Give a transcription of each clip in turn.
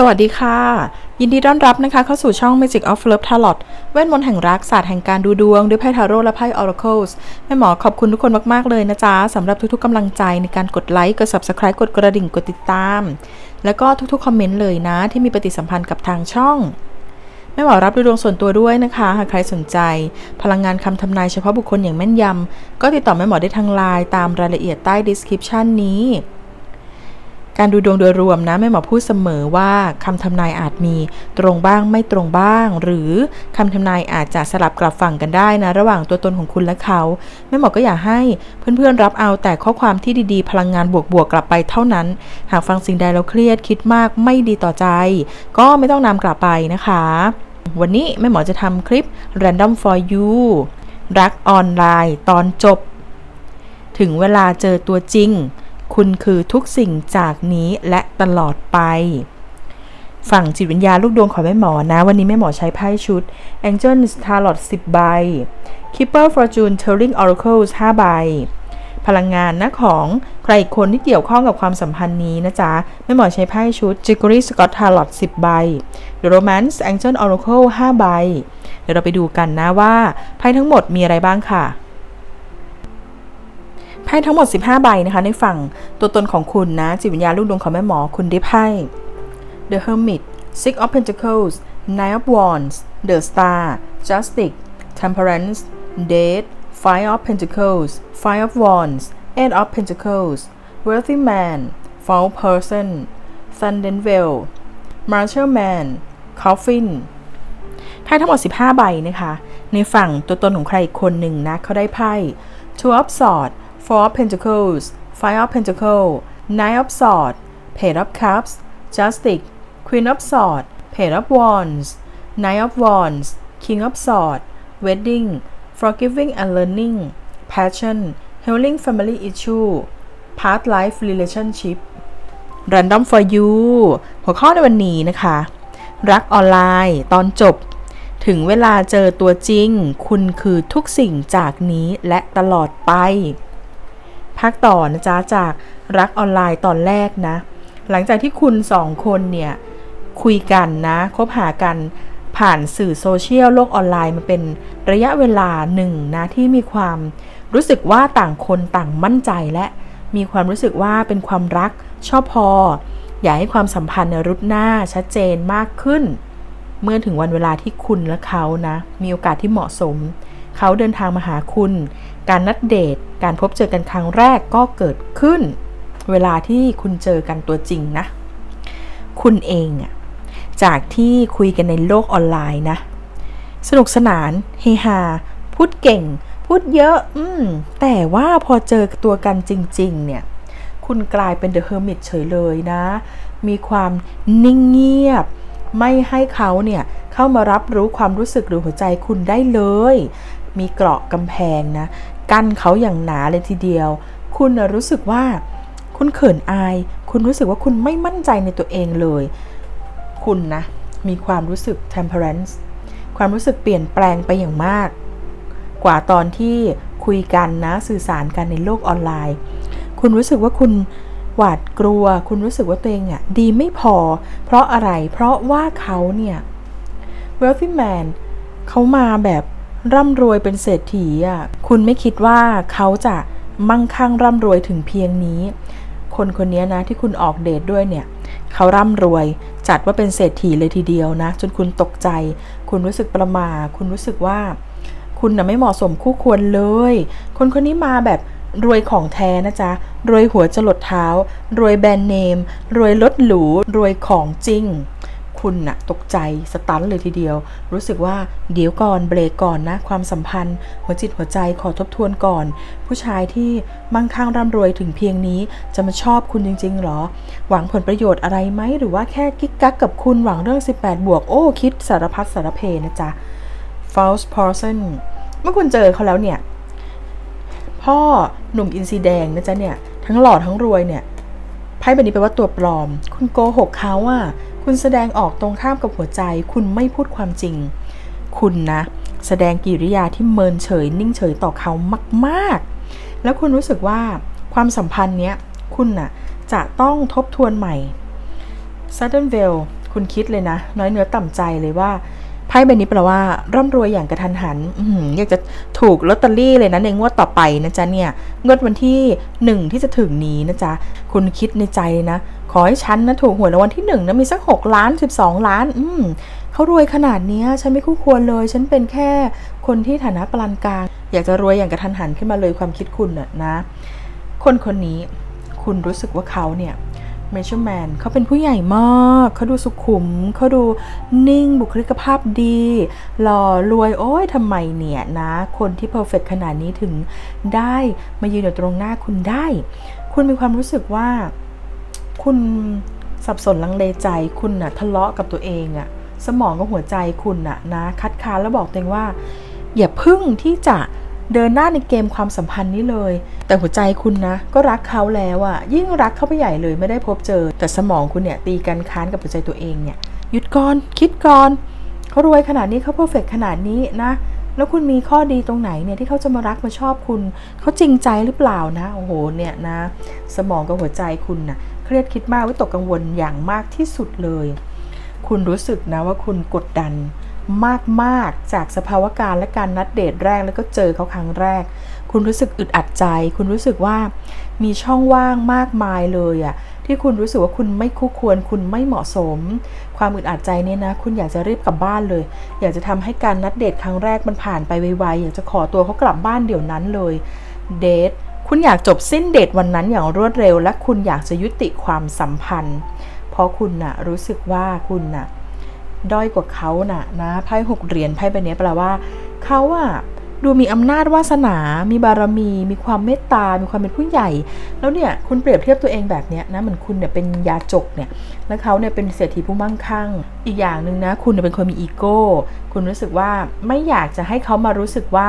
สวัสดีค่ะ ยินดีต้อนรับนะคะเข้าสู่ช่อง Magic of Love Tarot เวทมนต์แห่งรักศาสตร์แห่งการดูดวง ด้วยไพ่ทาโร่และไพ่ Oracles แม่หมอขอบคุณทุกคนมาก ๆ เลยนะจ๊ะสำหรับทุกๆกำลังใจในการกดไลค์ กด Subscribe กดกระดิ่งกดติดตาม แล้วก็ทุกๆ คอมเมนต์เลยนะ ที่มีปฏิสัมพันธ์กับทางช่องแม่หมอรับดูดวงส่วนตัวด้วยนะคะ หากใครสนใจ พลังงานคำทำนายเฉพาะบุคคลอย่างแม่นยำก็ติดต่อแม่หมอได้ทางไลน์ตามรายละเอียดใต้ description นี้ การดูดวงโดยรวมนะแม่หมอพูดเสมอว่าคำทำนายอาจมีตรงบ้างไม่ตรงบ้าง หรือคำทำนายอาจจะสลับกลับฝั่งกันได้นะ ระหว่างตัวตนของคุณและเขาแม่หมอก็อยากให้เพื่อนๆรับเอาแต่ข้อความที่ดีๆ พลังงานบวกๆกลับไปเท่านั้น หากฟังสิ่งใดแล้วเครียดคิดมากไม่ดีต่อใจ ก็ไม่ต้องนำกลับไปนะคะ วันนี้แม่หมอจะทำคลิป Random for you รักออนไลน์ตอนจบ ถึงเวลาเจอตัวจริง คุณคือทุกสิ่งจากนี้และตลอดไป ฝั่งจิตวิญญาณลูกดวงของแม่หมอนะ วันนี้แม่หมอใช้ไพ่ชุด Angel Tarot 10 ใบ Keeper Fortune Telling Oracles 5 ใบ พลังงานนะของใครอีกคนที่เกี่ยวข้องกับความสัมพันธ์นี้นะจ๊ะ แม่หมอใช้ไพ่ชุด Jiggery Scott Tarot 10 ใบ The Romance Angel Oracle 5 ใบ เดี๋ยวเราไปดูกันนะว่าไพ่ทั้งหมดมีอะไรบ้างค่ะ ไพ่ทั้งหมด 15 ใบนะคะ ในฝั่งตัวตนของคุณนะ จิตวิญญาณลูกดวงของแม่หมอคุณได้ไพ่ The Hermit Six of Pentacles Nine of Wands The Star Justice Temperance Death Five of Pentacles Five of Wands Eight of Pentacles Wealthy Man Foul Person Thunderwell Martial Man Coffin ไพ่ทั้งหมด 15 ใบนะคะ ในฝั่งตัวตนของใครคนหนึ่งนะเขาได้ไพ่ Two of Swords Four of Pentacles Five of Pentacles Nine of Swords Page of Cups Justice Queen of Swords Page of Wands Knight of Wands King of Swords Wedding Forgiving and Learning Passion Healing Family Issue Past Life Relationship Random for you หัวข้อในวันนี้นะคะ รักออนไลน์ตอนจบ ถึงเวลาเจอตัวจริง คุณคือทุกสิ่งจากนี้และตลอดไป พักต่อนะจ๊ะจากรักออนไลน์ตอนแรกนะ หลังจากที่คุณสองคนเนี่ยคุยกันนะคบหากันผ่านสื่อโซเชียลโลกออนไลน์มาเป็นระยะเวลาหนึ่งนะที่มีความรู้สึกว่าต่างคนต่างมั่นใจและมีความรู้สึกว่าเป็นความรักชอบพอ อยากให้ความสัมพันธ์รุดหน้าชัดเจนมากขึ้น เมื่อถึงวันเวลาที่คุณและเขานะ มีโอกาสที่เหมาะสม เขาเดินทางมาหาคุณ การนัดเดท การพบเจอกันครั้งแรกก็เกิดขึ้น เวลาที่คุณเจอกันตัวจริงนะ คุณเองอะจากที่คุยกันในโลกออนไลน์นะ สนุกสนาน เฮฮา พูดเก่ง พูดเยอะ อืม แต่ว่าพอเจอตัวกันจริง ๆ เนี่ย คุณกลายเป็นเดอะเฮอร์มิตเฉยเลยนะ มีความนิ่งเงียบ ไม่ให้เขาเนี่ย เข้ามารับรู้ความรู้สึกหรือหัวใจคุณได้เลย มีเกราะกำแพงนะ กั้นเขาอย่างหนาเลยทีเดียว คุณรู้สึกว่าคุณเขินอาย คุณรู้สึกว่าคุณไม่มั่นใจในตัวเองเลย คุณนะ มีความรู้สึก temperance ความรู้สึกเปลี่ยนแปลงไปอย่างมาก กว่าตอนที่คุยกันนะสื่อสารกันในโลกออนไลน์ คุณรู้สึกว่าคุณหวาดกลัว คุณรู้สึกว่าตัวเองอะดีไม่พอ เพราะอะไร เพราะว่าเขาเนี่ย wealthy man เขามาแบบ ร่ำรวยเป็นเศรษฐีอะคุณไม่คิดว่าเขาจะมั่งคั่งร่ำรวยถึงเพียงนี้ คนคนนี้นะที่คุณออกเดทด้วยเนี่ยเขาร่ำรวยจัดว่าเป็นเศรษฐีเลยทีเดียวนะ จนคุณตกใจ คุณรู้สึกประมาคุณรู้สึกว่า คุณน่ะไม่เหมาะสมคู่ควรเลย คนคนนี้มาแบบรวยของแท้นะจ๊ะ รวยหัวจรดเท้า รวยแบรนด์เนม รวยรถหรู รวยของจริง คุณน่ะตกใจสตันเลยทีเดียว รู้สึกว่าเดี๋ยวก่อนเบรกก่อนนะ ความสัมพันธ์ หัวจิตหัวใจขอทบทวนก่อน ผู้ชายที่มั่งคั่งร่ำรวยถึงเพียงนี้จะมาชอบคุณจริง ๆ หรอ หวังผลประโยชน์อะไรไหม หรือว่าแค่กิ๊กกักกับคุณหวังเรื่อง 18 บวก โอ้ คิดสารพัดสารเพนะจ๊ะ false person เมื่อคุณเจอเขาแล้วเนี่ย พ่อหนุ่มอินซีแดงนะจ๊ะเนี่ย ทั้งหล่อทั้งรวยเนี่ยไพ่ใบนี้แปลว่าตัวปลอม คุณโกหกเขาอะ คุณแสดงออกตรงข้ามกับหัวใจ คุณไม่พูดความจริง คุณนะ แสดงกิริยาที่เมินเฉย นิ่งเฉยต่อเขามากๆ แล้วคุณรู้สึกว่าความสัมพันธ์เนี้ย คุณน่ะ จะต้องทบทวนใหม่ Sudden Veil คุณคุณคิดเลยนะ น้อยเนื้อต่ำใจเลยว่า ไพ่ใบนี้แปลว่าร่ำรวยอย่างกระทันหันออยากจะถูกลอตเตอรี่เลยนะในงวดต่อไปนะจ๊ะเนี่ยงวดวันที่หนึ่งที่จะถึงนี้นะจ๊ะคุณคิดในใจนะ ขอให้ฉันนะถูกหวยรางวัลที่หนึ่งนะมีสักหกล้านสิบสองล้าน อืมเขารวยขนาดนี้ฉันไม่คู่ควรเลย ฉันเป็นแค่คนที่ฐานะปานกลาง อยากจะรวยอย่างกระทันหันขึ้นมาเลยความคิดคุณน่ะนะ คนคนนี้คุณรู้สึกว่าเขาเนี่ย เมช r แมนเขาเป็นผู้ใหญ่มากเขาดูสุขุมเขาดูนิ่งบุคลิกภาพดีหล่อรวยโอ้ยทำไมเนี่ยนะ คนที่เพอร์เฟกขนาดนี้ถึงได้มายืนอยู่ตรงหน้าคุณได้ คุณมีความรู้สึกว่า คุณสับสนลังเลใจคุณน่ะทะเลาะกับตัวเองอะสมองกับหัวใจคุณน่ะนะ คัดค้านแล้วบอกตัวเองว่า อย่าพึ่งที่จะ เดินหน้าในเกมความสัมพันธ์นี้เลย แต่หัวใจคุณนะ ก็รักเขาแล้วอะยิ่งรักเขาไปใหญ่เลยไม่ได้พบเจอ แต่สมองคุณเนี่ยตีกันค้านกับหัวใจตัวเองเนี่ยหยุดก่อนคิดก่อนเขารวยขนาดนี้เขาเพอร์เฟกขนาดนี้นะแล้วคุณมีข้อดีตรงไหนเนี่ยที่เขาจะมารักมาชอบคุณ เขาจริงใจหรือเปล่านะ โอ้โหเนี่ยนะ สมองกับหัวใจคุณนะเครียดคิดมากวิตกกังวลอย่างมากที่สุดเลย คุณรู้สึกนะว่าคุณกดดัน มากๆ จากสภาวะการและการนัดเดทแรกแล้วก็เจอเขาครั้งแรก คุณรู้สึกอึดอัดใจ คุณรู้สึกว่ามีช่องว่างมากมายเลยอะที่คุณรู้สึกว่าคุณไม่คู่ควร คุณไม่เหมาะสม ความอึดอัดใจเนี่ยนะ คุณอยากจะรีบกลับบ้านเลย อยากจะทำให้การนัดเดทครั้งแรกมันผ่านไปไวๆ อยากจะขอตัวเขากลับบ้านเดี๋ยวนั้นเลย เดทคุณอยากจบสิ้นเดทวันนั้นอย่างรวดเร็ว และคุณอยากจะยุติความสัมพันธ์ เพราะคุณน่ะรู้สึกว่าคุณน่ะ ด้อยกว่าเขาน่ะนะไพ่หกเหรียญไพ่ใบนี้แปลว่าเขาอะดูมีอำนาจวาสนา มีบารมี มีความเมตตา มีความเป็นผู้ใหญ่ แล้วเนี่ยคุณเปรียบเทียบตัวเองแบบเนี้ยนะ เหมือนคุณเนี่ยเป็นยาจกเนี่ย แล้วเขาเนี่ยเป็นเศรษฐีผู้มั่งคั่ง อีกอย่างหนึ่งนะ คุณเนี่ยเป็นคนมีอีโก้ คุณรู้สึกว่าไม่อยากจะให้เขามารู้สึกว่า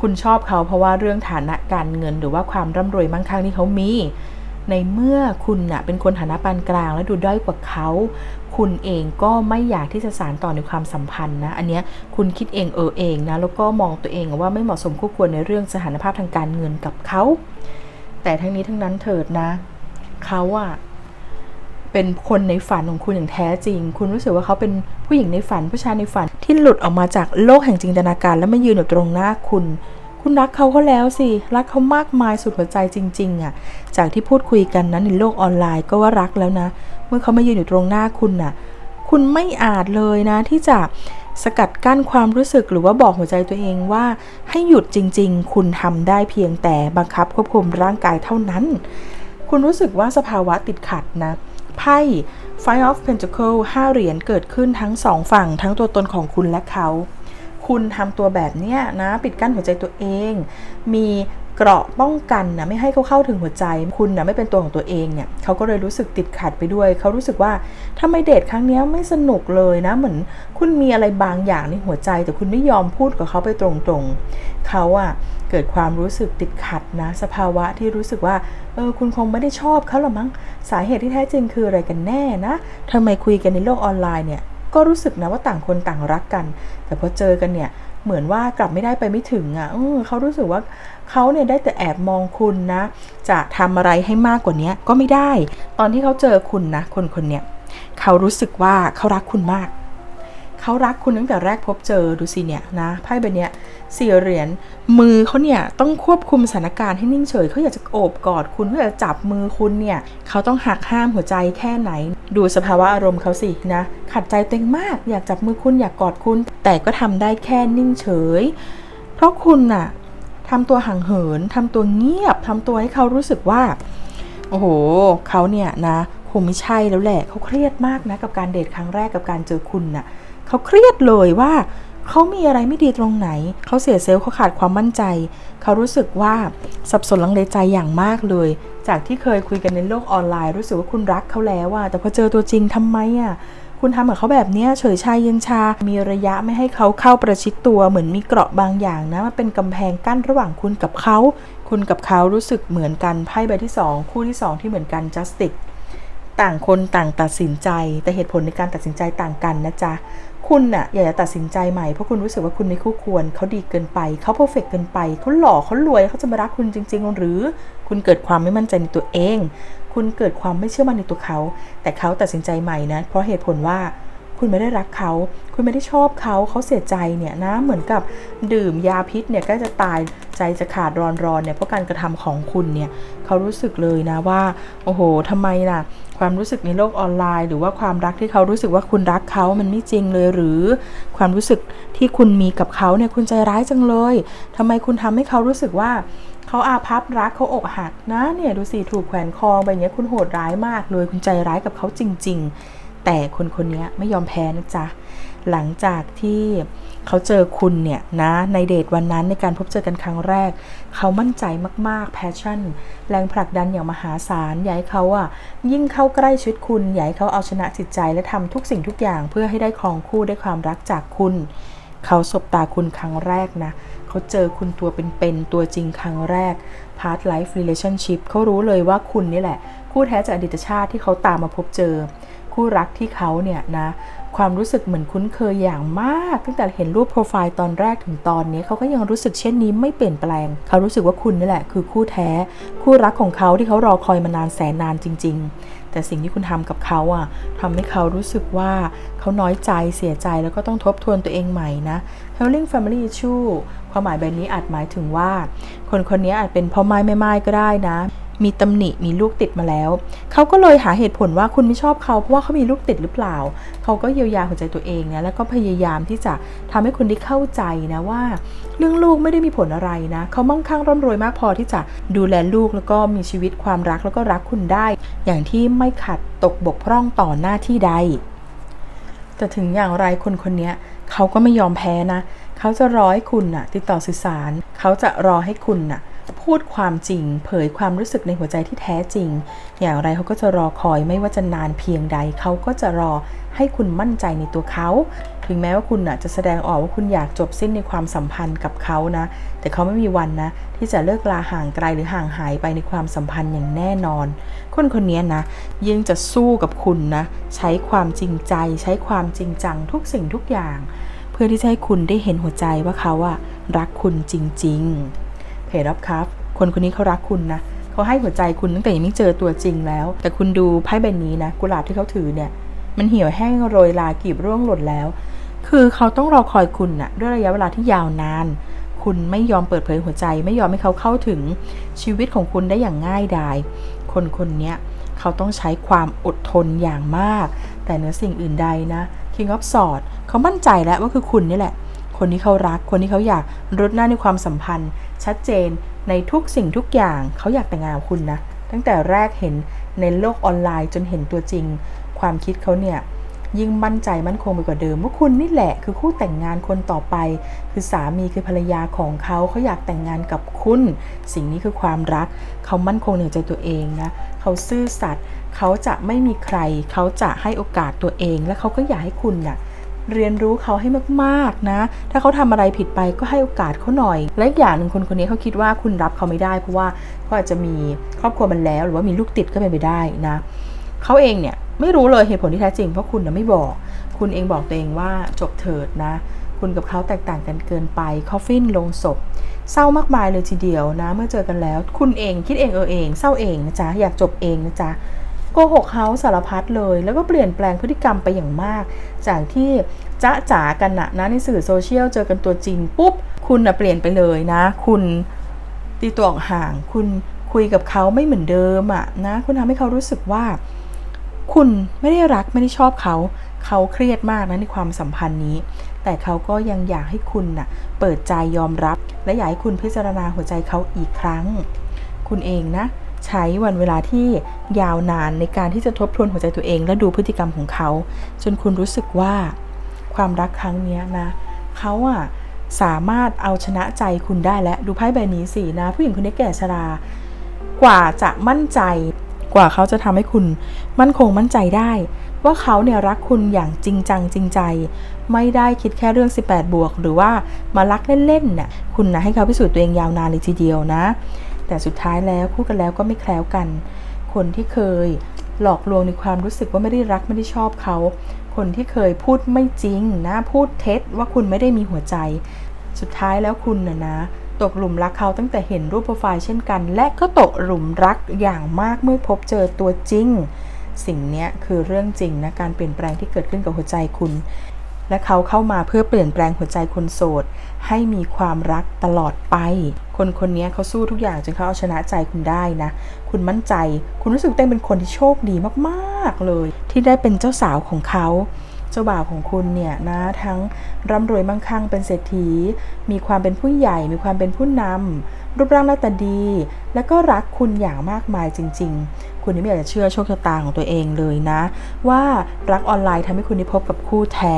คุณชอบเขาเพราะว่าเรื่องฐานะการเงิน หรือว่าความร่ำรวยมั่งคั่งที่เขามี ในเมื่อคุณน่ะเป็นคนฐานะปานกลางและดูด้อยกว่าเขา คุณเองก็ไม่อยากที่จะสานต่อในความสัมพันธ์นะ อันเนี้ยคุณคิดเองเออเองนะ แล้วก็มองตัวเองว่าไม่เหมาะสมคู่ควรในเรื่องสถานภาพทางการเงินกับเขา แต่ทั้งนี้ทั้งนั้นเถิดนะ เขาอะเป็นคนในฝันของคุณอย่างแท้จริง คุณรู้สึกว่าเขาเป็นผู้หญิงในฝันผู้ชายในฝันที่หลุดออกมาจากโลกแห่งจินตนาการ แล้วมายืนอยู่ตรงหน้าคุณ คุณรักเขาเขาแล้วสิ รักเขามากมายสุดหัวใจจริง ๆอะ่ะ จากที่พูดคุยกันนะในโลกออนไลน์ก็ว่ารักแล้วนะ เมื่อเขามายืนอยู่ตรงหน้าคุณน่ะ คุณไม่อาจเลยนะที่จะสกัดกั้นความรู้สึกหรือว่าบอกหัวใจตัวเองว่า ให้หยุดจริง ๆ คุณทำได้เพียงแต่บังคับควบคุมร่างกายเท่านั้น คุณรู้สึกว่าสภาวะติดขัดนะ ไพ่ Five of Pentacle 5เหรียญเกิดขึ้นทั้งสองฝั่งทั้งตัวตนของคุณและเขา คุณทำตัวแบบเนี้ยนะ ปิดกั้นหัวใจตัวเอง มีเกราะป้องกันนะไม่ให้เขาเข้าถึงหัวใจ คุณนะไม่เป็นตัวของตัวเองเนี่ยเขาก็เลยรู้สึกติดขัดไปด้วย เขารู้สึกว่าทำไมเดทครั้งนี้ไม่สนุกเลยนะเหมือน คุณมีอะไรบางอย่างในหัวใจ แต่คุณไม่ยอมพูดกับเขาไปตรงๆเขาอะเกิดความรู้สึกติดขัดนะ สภาวะที่รู้สึกว่าเออคุณคงไม่ได้ชอบเขาหรอมั้งสาเหตุที่แท้จริงคืออะไรกันแน่นะทำไมคุยกันในโลกออนไลน์เนี่ย ก็รู้สึกนะว่าต่างคนต่างรักกัน แต่พอเจอกันเนี่ยเหมือนว่ากลับไม่ได้ไปไม่ถึงอะ่ะเขารู้สึกว่าเขาเนี่ยได้แต่แอบมองคุณนะ จะทำอะไรให้มากกว่านี้ก็ไม่ได้ ตอนที่เขาเจอคุณนะ คนคนเนี้ยเขารู้สึกว่าเขารักคุณมาก เขารักคุณตั้งแต่แรกพบเจอดูสิเนี่ยนะไพ่ใบเนี้ยสี่เหรียญมือเขาเนี่ยต้องควบคุมสถานการณ์ให้นิ่งเฉยเขาอยากจะโอบกอดคุณเขาอยากจะจับมือคุณเนี่ยเขาต้องหักห้ามหัวใจแค่ไหน ดูสภาวะอารมณ์เขาสินะขัดใจเต็งมาก อยากจับมือคุณอยากกอดคุณ แต่ก็ทำได้แค่นิ่งเฉย เพราะคุณน่ะทำตัวห่างเหินทำตัวเงียบทำตัวให้เขารู้สึกว่าโอ้โหเขาเนี่ยนะคงไม่ใช่แล้วแหละเขาเครียดมากนะกับการเดทครั้งแรกกับการเจอคุณน่ะ เขาเครียดเลยว่าเขามีอะไรไม่ดีตรงไหน เขาเสียเซลล์เขาขาดความมั่นใจ เขารู้สึกว่าสับสนลังเลใจอย่างมากเลย จากที่เคยคุยกันในโลกออนไลน์ รู้สึกว่าคุณรักเขาแล้วอะแต่พอเจอตัวจริงทำไมอะคุณทำกับเขาแบบเนี้ยเฉยชายเย็นชา มีระยะไม่ให้เขาเข้าประชิดตัวเหมือนมีเกราะบางอย่างนะมันเป็นกำแพงกั้นระหว่างคุณกับเขา คุณกับเขารู้สึกเหมือนกันไพ่ใบที่สองคู่ที่สองที่เหมือนกัน justice ต่างคนต่างตัดสินใจ แต่เหตุผลในการตัดสินใจต่างกันนะจ๊ะ คุณน่ะอยากจะตัดสินใจใหม่เพราะคุณรู้สึกว่าคุณไม่คู่ควรเขาดีเกินไปเขาเพอร์เฟกเกินไปเขาหล่อเขารวยเขาจะมารักคุณจริง ๆ หรือคุณเกิดความไม่มั่นใจในตัวเอง คุณเกิดความไม่เชื่อมั่นในตัวเขา แต่เขาตัดสินใจใหม่นะเพราะเหตุผลว่า คุณไม่ได้รักเขา คุณไม่ได้ชอบเขาเขาเสียใจเนี่ยนะเหมือนกับดื่มยาพิษเนี่ยกล้จะตายใจจะขาดรอนรอนเนี่ยเพราะการกระทำของคุณเนี่ยเขารู้สึกเลยนะว่าโอ้โหทำไมล่ะ ความรู้สึกในโลกออนไลน์ หรือว่าความรักที่เขารู้สึกว่าคุณรักเขามันไม่จริงเลยหรือความรู้สึกที่คุณมีกับเขาเนี่ยคุณใจร้ายจังเลยทำไมคุณทำให้เขารู้สึกว่าเขาอาภัพรักเขาอกหักนะเนี่ยดูสิถูกแขวนคอไปอย่างเงี้ยคุณโหดร้ายมากเลยคุณใจร้ายกับเขาจริง ๆ แต่คนคนนี้ไม่ยอมแพ้นะจ๊ะ หลังจากที่เขาเจอคุณเนี่ยนะในเดทวันนั้นในการพบเจอกันครั้งแรก เขามั่นใจมากๆแพชชั่น แรงผลักดันอย่างมหาศาลอยากให้เขาอะยิ่งเข้าใกล้ชีวิตคุณอยากให้เขาเอาชนะจิตใจและทำทุกสิ่งทุกอย่างเพื่อให้ได้ครองคู่ได้ความรักจากคุณ เขาสบตาคุณครั้งแรกนะเขาเจอคุณตัวเป็นๆตัวจริงครั้งแรก Part Life Relationship เขารู้เลยว่าคุณนี่แหละ คู่แท้จากอดีตชาติที่เขาตามมาพบเจอ คู่รักที่เขาเนี่ยนะความรู้สึกเหมือนคุ้นเคยอย่างมาก ตั้งแต่เห็นรูปโปรไฟล์ตอนแรกถึงตอนนี้เขาก็ยังรู้สึกเช่นนี้ไม่เปลี่ยนแปลง เขารู้สึกว่าคุณนี่แหละ คือคู่แท้ คู่รักของเขาที่เขารอคอยมานานแสนนานจริง ๆ แต่สิ่งที่คุณทำกับเขาอะทำให้เขารู้สึกว่าเขาน้อยใจเสียใจแล้วก็ต้องทบทวนตัวเองใหม่นะ Healing Family Issue ความหมายแบบนี้อาจหมายถึงว่า คนคนนี้อาจเป็นพ่อไม้แม่ไม้ก็ได้นะ มีตำหนิมีลูกติดมาแล้ว เขาก็เลยหาเหตุผลว่าคุณไม่ชอบเขาเพราะว่าเขามีลูกติดหรือเปล่า เขาก็เยียวยาหัวใจตัวเองนะแล้วก็พยายามที่จะทำให้คุณได้เข้าใจนะว่า เรื่องลูกไม่ได้มีผลอะไรนะเขามั่งคั่งร่ำรวยมากพอที่จะดูแลลูกแล้วก็มีชีวิตความรักแล้วก็รักคุณได้ อย่างที่ไม่ขัดตกบกพร่องต่อหน้าที่ใดแต่ถึงอย่างไรคนคนนี้เขาก็ไม่ยอมแพ้นะ เขาจะรอให้คุณน่ะ ติดต่อสื่อสาร เขาจะรอให้คุณน่ะ พูดความจริง เผยความรู้สึกในหัวใจที่แท้จริง อย่างไรเขาก็จะรอคอยไม่ว่าจะนานเพียงใด เขาก็จะรอให้คุณมั่นใจในตัวเขา ถึงแม้ว่าคุณจะแสดงออกว่าคุณอยากจบสิ้นในความสัมพันธ์กับเขานะ แต่เขาไม่มีวันนะ ที่จะเลิกลาห่างไกลหรือห่างหายไปในความสัมพันธ์อย่างแน่นอน คนคนนี้นะ ยิ่งจะสู้กับคุณนะ ใช้ความจริงใจ ใช้ความจริงจังทุกสิ่งทุกอย่าง เพื่อที่จะให้คุณได้เห็นหัวใจว่าเขาอะรักคุณจริง ๆ เพจรับครับคนคนนี้เขารักคุณนะเขาให้หัวใจคุณตั้งแต่ยังไม่เจอตัวจริงแล้ว แต่คุณดูไพ่ใบนี้นะกุหลาบที่เขาถือเนี่ย มันเหี่ยวแห้งโรยลากีบร่วงหล่นแล้ว คือเขาต้องรอคอยคุณนะด้วยระยะเวลาที่ยาวนาน คุณไม่ยอมเปิดเผยหัวใจ ไม่ยอมให้เขาเข้าถึงชีวิตของคุณได้อย่างง่ายดาย คนคนนี้เขาต้องใช้ความอดทนอย่างมาก แต่เหนือสิ่งอื่นใดนะ King of Swords เขามั่นใจแล้วว่าคือคุณนี่แหละ คนที่เขารัก คนที่เขาอยากรดหน้าในความสัมพันธ์ ชัดเจนในทุกสิ่งทุกอย่างเขาอยากแต่งงานกับคุณนะ ตั้งแต่แรกเห็นในโลกออนไลน์จนเห็นตัวจริง ความคิดเขาเนี่ยยิ่งมั่นใจมั่นคงไปกว่าเดิม ว่าคุณนี่แหละคือคู่แต่งงานคนต่อไป คือสามีคือภรรยาของเขาเขาอยากแต่งงานกับคุณ สิ่งนี้คือความรัก เขามั่นคงในใจตัวเองนะเขาซื่อสัตย์เขาจะไม่มีใคร เขาจะให้โอกาสตัวเอง และเขาก็อยากให้คุณน่ะ เรียนรู้เขาให้มากๆนะ ถ้าเขาทำอะไรผิดไปก็ให้โอกาสเขาหน่อย และอีกอย่างหนึ่งคนคนนี้เขาคิดว่าคุณรับเขาไม่ได้ เพราะว่าเขาอาจจะมีครอบครัวมันแล้ว หรือว่ามีลูกติดก็เป็นไปได้นะเขาเองเนี่ยไม่รู้เลยเหตุผลที่แท้จริงเพราะคุณนะไม่บอก คุณเองบอกตัวเองว่าจบเถิดนะ คุณกับเขาแตกต่างกันเกินไปคอฟฟินลงศพเศร้ามากมายเลยทีเดียวนะ เมื่อเจอกันแล้ว คุณเองคิดเองเออเองเศร้าเองนะจ๊ะอยากจบเองนะจ๊ะ โกหกเขาสารพัดเลย แล้วก็เปลี่ยนแปลงพฤติกรรมไปอย่างมาก จากที่จ๊ะจ๋ากันนะนะในสื่อโซเชียลเจอกันตัวจริงปุ๊บ คุณนะเปลี่ยนไปเลยนะ คุณตีตัวออกห่าง คุณคุยกับเขาไม่เหมือนเดิมอะนะ คุณทำให้เขารู้สึกว่า คุณไม่ได้รักไม่ได้ชอบเขา เขาเครียดมากนะในความสัมพันธ์นี้ แต่เขาก็ยังอยากให้คุณน่ะเปิดใจยอมรับ และอยากให้คุณพิจารณาหัวใจเขาอีกครั้ง คุณเองนะ ใช้วันเวลาที่ยาวนานในการที่จะทบทวนหัวใจตัวเอง และดูพฤติกรรมของเขา จนคุณรู้สึกว่าความรักครั้งนี้นะเขาอะสามารถเอาชนะใจคุณได้และดูไพ่ใบนี้สินะ ผู้หญิงคนนี้แก่ชรากว่าจะมั่นใจกว่าเขาจะทำให้คุณมั่นคงมั่นใจได้ ว่าเขาเนี่ยรักคุณอย่างจริงจังจริงใจ ไม่ได้คิดแค่เรื่อง 18 บวก หรือว่ามารักเล่นๆน่ะคุณนะให้เขาพิสูจน์ตัวเองยาวนานเลยทีเดียวนะ แต่สุดท้ายแล้วคู่กันแล้วก็ไม่แคล้วกัน คนที่เคยหลอกลวงในความรู้สึกว่าไม่ได้รักไม่ได้ชอบเขา คนที่เคยพูดไม่จริงนะพูดเท็จว่าคุณไม่ได้มีหัวใจ สุดท้ายแล้วคุณน่ะนะตกหลุมรักเขาตั้งแต่เห็นรูปโปรไฟล์เช่นกัน และก็ตกหลุมรักอย่างมากเมื่อพบเจอตัวจริง สิ่งนี้คือเรื่องจริงนะการเปลี่ยนแปลงที่เกิดขึ้นกับหัวใจคุณ และเขาเข้ามาเพื่อเปลี่ยนแปลงหัวใจคนโสด ให้มีความรักตลอดไป คนคนนี้เขาสู้ทุกอย่างจนเขาเอาชนะใจคุณได้นะ คุณมั่นใจ คุณรู้สึกตัวเองเป็นคนที่โชคดีมากๆเลย ที่ได้เป็นเจ้าสาวของเขา เจ้าบ่าวของคุณเนี่ยนะทั้งร่ำรวยมั่งคั่งเป็นเศรษฐี มีความเป็นผู้ใหญ่ มีความเป็นผู้นำรูปร่างหน้าตาดี และก็รักคุณอย่างมากมายจริง ๆ คุณนี่ไม่อยากจะเชื่อโชคชะตาของตัวเองเลยนะ ว่ารักออนไลน์ทำให้คุณได้พบกับคู่แท้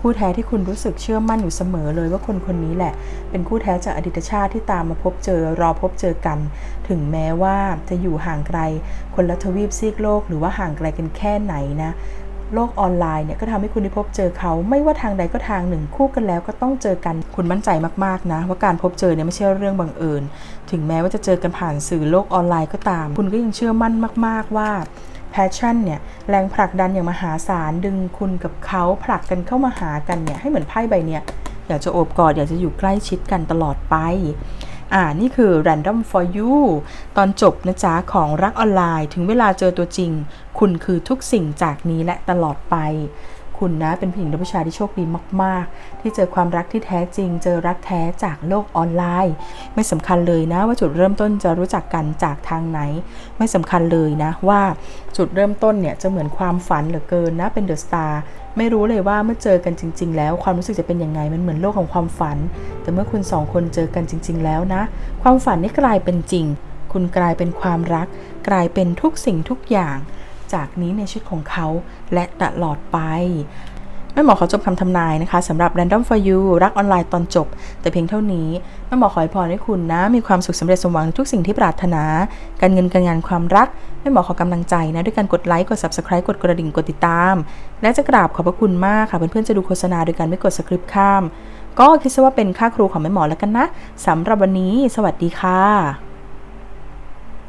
คู่แท้ที่คุณรู้สึกเชื่อมั่นอยู่เสมอเลยว่าคนคนนี้แหละ เป็นคู่แท้จากอดีตชาติที่ตามมาพบเจอรอพบเจอกัน ถึงแม้ว่าจะอยู่ห่างไกล คนละทวีปซีกโลก หรือว่าห่างไกลกันแค่ไหนนะ โลกออนไลน์เนี่ยก็ทำให้คุณได้พบเจอเขาไม่ว่าทางใดก็ทางหนึ่งคู่กันแล้วก็ต้องเจอกันคุณมั่นใจมากๆนะว่าการพบเจอเนี่ยไม่ใช่เรื่องบังเอิญ ถึงแม้ว่าจะเจอกันผ่านสื่อโลกออนไลน์ก็ตาม คุณก็ยังเชื่อมั่นมาก ๆว่าแพชชั่นเนี่ยแรงผลักดันอย่างมหาศาลดึงคุณกับเขาผลักกันเข้ามาหากันเนี่ยให้เหมือนไพ่ใบเนี่ยอยากจะโอบกอดอยากจะอยู่ใกล้ชิดกันตลอดไป อ่า นี่คือ random for you ตอนจบนะจ๊ะ ของรักออนไลน์ ถึงเวลาเจอตัวจริง คุณคือทุกสิ่งจากนี้และตลอดไป คุณนะ เป็นผู้หญิงและผู้ชายที่โชคดีมาก ๆ ที่เจอความรักที่แท้จริง เจอรักแท้จากโลกออนไลน์ ไม่สำคัญเลยนะ ว่าจุดเริ่มต้นจะรู้จักกันจากทางไหน ไม่สำคัญเลยนะว่าจุดเริ่มต้นเนี่ยจะเหมือนความฝันเหลือเกินนะเป็นเดอะสตาร์ ไม่รู้เลยว่าเมื่อเจอกันจริง ๆ แล้วความรู้สึกจะเป็นยังไงมันเหมือนโลกของความฝัน แต่เมื่อคุณสองคนเจอกันจริง ๆ แล้วนะ ความฝันนี่กลายเป็นจริง คุณกลายเป็นความรัก กลายเป็นทุกสิ่งทุกอย่าง จากนี้ในชีวิตของเขาและตลอดไป แม่หมอขอจบคำทำนายนะคะสำหรับ Random for You รักออนไลน์ตอนจบ แต่เพียงเท่านี้ แม่หมอขอให้พรให้คุณนะ มีความสุขสำเร็จสมหวังทุกสิ่งที่ปรารถนา การเงินการงานความรัก แม่หมอขอกำลังใจนะ ด้วยการกดไลค์กด Subscribe กดกระดิ่งกดติดตาม และจะกราบขอบพระคุณมากค่ะเพื่อนๆจะดูโฆษณาโดยการไม่กดสคริปต์ข้าม ก็คิดซะว่าเป็นค่าครูของแม่หมอแล้วกันนะสำหรับวันนี้ สวัสดีค่ะ